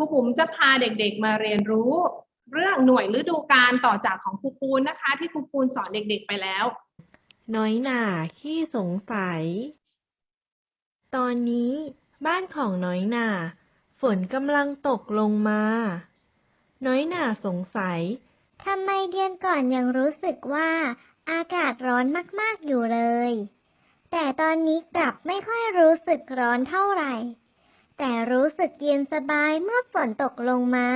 ครูบุ๋มจะพาเด็กๆมาเรียนรู้ เรื่องหน่วยฤดูกาลต่อจากของครูปูนนะคะ ที่ครูปูนสอนเด็กๆไปแล้ว น้อยหน่าขี้สงสัย ตอนนี้บ้านของน้อยหน่าฝนกำลังตกลงมา น้อยหน่าสงสัย ทำไมเดือนก่อนยังรู้สึกว่า อากาศร้อนมากๆอยู่เลย แต่ตอนนี้กลับไม่ค่อยรู้สึกร้อนเท่าไหร่ แต่รู้สึกเย็นสบายเมื่อฝนตกลงมา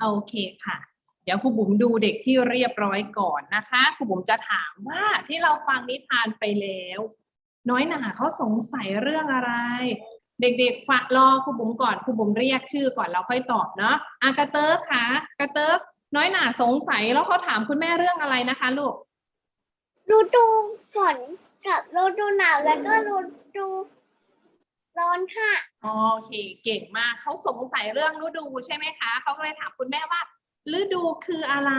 โอเคค่ะ เดี๋ยวครูบุ๋มดูเด็กที่เรียบร้อยก่อนนะคะครูบุ๋มจะถามว่าที่เราฟังนิทานไปแล้ว น้อยหนาเขาสงสัยเรื่องอะไร เด็กๆฟังรอครูบุ๋มก่อนครูบุ๋มเรียกชื่อก่อนเราค่อยตอบเนาะอากระเติร์กค่ะกระเติร์กน้อยหนาสงสัยแล้วเขาถามคุณแม่เรื่องอะไรนะคะลูกฤดูฝนกับฤดูหนาวแล้วก็ฤดูร้อนค่ะ โอเค เก่งมากเขาสงสัยเรื่องฤดูใช่ไหมคะเขาก็เลยถามคุณแม่ว่า ฤดูคืออะไร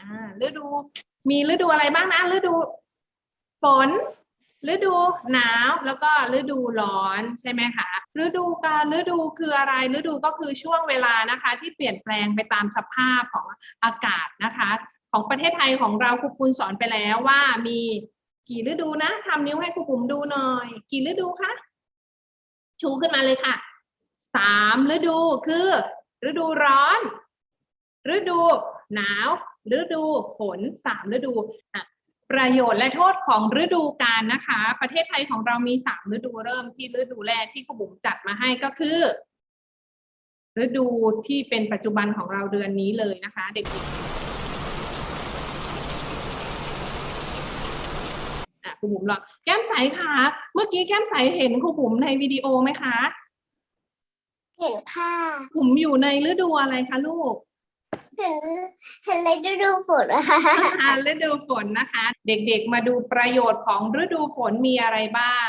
อ่าฤดู มีฤดูอะไรบ้างนะฤดู ฝน ฤดูหนาวแล้วก็ฤดูร้อนใช่ไหมคะฤดูกาลฤดูคืออะไรฤดูก็คือช่วงเวลานะคะ ที่เปลี่ยนแปลงไปตามสภาพของอากาศนะคะ ของประเทศไทยของเราครูปุณสอนไปแล้วว่ามีกี่ฤดูนะทำนิ้วให้ครูปุ๋มดูหน่อย กี่ฤดูคะ ชูขึ้นมาเลยค่ะสามฤดูคือ ฤดูร้อน ฤดูหนาว ฤดูฝนสามฤดูอะประโยชน์และโทษของฤดูกาลนะคะ ประเทศไทยของเรามีสามฤดูเริ่มที่ฤดูแรกที่ครูบุ๋มจัดมาให้ก็คือ ฤดูที่เป็นปัจจุบันของเราเดือนนี้เลยนะคะ เด็กๆอะค รูบุ๋มลองแก้มใสค่ะเมื่อกี้แก้มใสเห็นครูบุ๋มในวิดีโอไหมคะ เห็นค่ะ บุ๋มอยู่ในฤดูอะไรคะลูก เห็นเห็นเลยฤดูฝนอะค่ะอ่าฤดูฝนนะคะ เด็กๆมาดูประโยชน์ของฤดูฝนมีอะไรบ้าง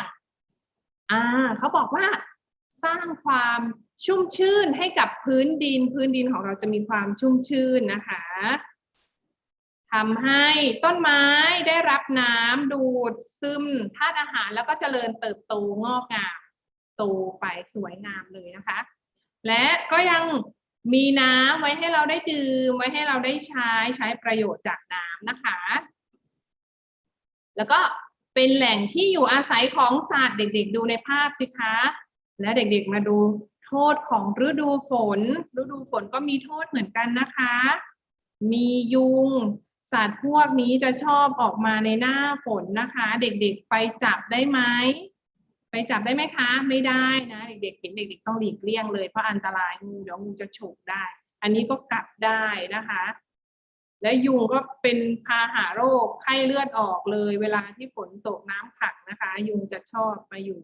อ่าเขาบอกว่า สร้างความชุ่มชื่นให้กับพื้นดิน พื้นดินของเราจะมีความชุ่มชื่นนะคะ ทำให้ต้นไม้ได้รับน้ำดูดซึมธาตุอาหารแล้วก็เจริญเติบโตงอกงามโตไปสวยงามเลยนะคะ และก็ยังมีน้ำไว้ให้เราได้ดื่มไว้ให้เราได้ใช้ใช้ประโยชน์จากน้ำนะคะ แล้วก็เป็นแหล่งที่อยู่อาศัยของสัตว์เด็กๆ ดูในภาพสิคะ และเด็กๆมาดูโทษของฤดูฝน ฤดูฝนก็มีโทษเหมือนกันนะคะ มียุง สัตว์พวกนี้จะชอบออกมาในหน้าฝนนะคะ เด็กๆไปจับได้ไหมไปจับได้ไหมคะ ไม่ได้นะ เด็กๆเห็นเด็กๆต้องหลีกเลี่ยงเลยเพราะอันตรายงูเดี๋ยวงูจะฉกได้ อันนี้ก็กัดได้นะคะ และยุงก็เป็นพาหะโรคไข้เลือดออกเลย เวลาที่ฝนตกน้ำขังนะคะ ยุงจะชอบมาอยู่